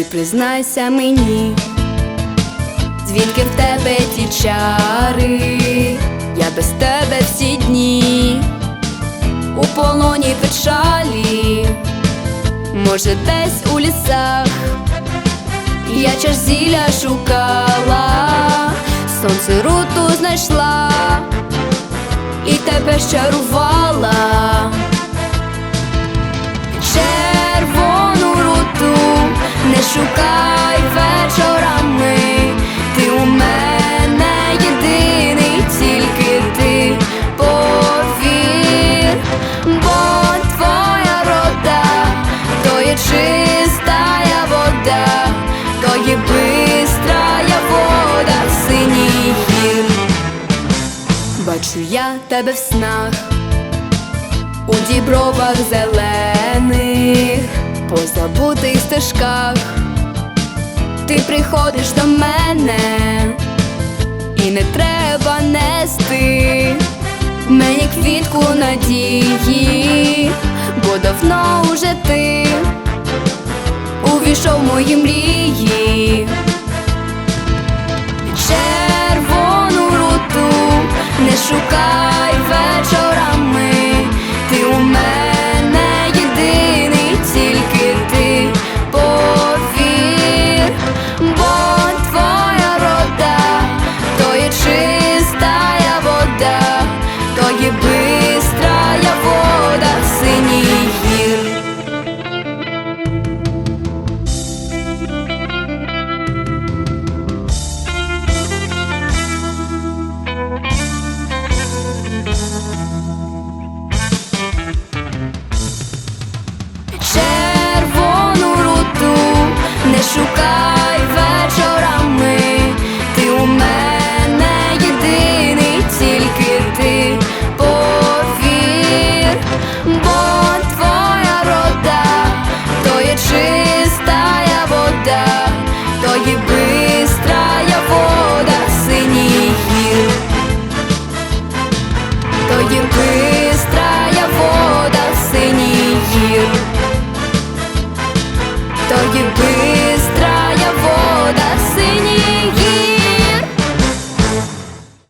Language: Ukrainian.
ти признайся мені, звідки в тебе ті чари, я без тебе всі дні, у полоні печалі, може, десь у лісах, я чаш зілля шукала, сонце руту знайшла і тебе щарувала. Шукай вечорами, ти у мене єдиний, тільки ти повір, бо твоя рода, то є чистая вода, то є бистрая вода синій гір. Бачу я тебе в снах у дібровах зелених, забутих стежках, ти приходиш до мене, і не треба нести мені квітку надії, бо давно уже ти увійшов мої мрії.